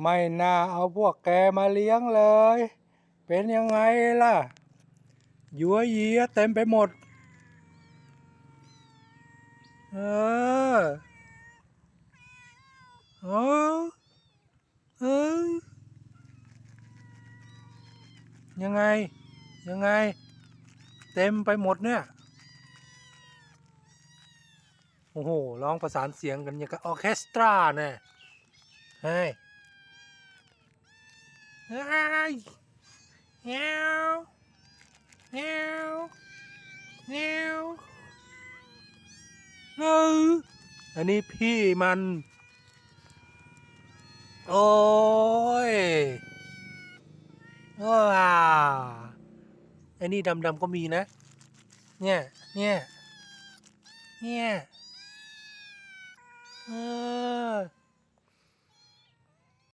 ไม่น่าเอาพวกแกมาเลี้ยงเลย เป็นยังไงล่ะ ยัวเยียเต็มไปหมด เออ เออ เออ ยังไง ยังไง เต็มไปหมดเนี่ย โอ้โห ร้องประสานเสียงกันอย่างกับออเคสตราเนี่ยเฮ้ย เฮ้ยเงี้ยวเงี้ยวเฮวเอออันนี้พี่มัน โอ้ยว้าอ้นี่ดำๆก็มีนะ เนี่ย เนี่ย เนี่ยเออ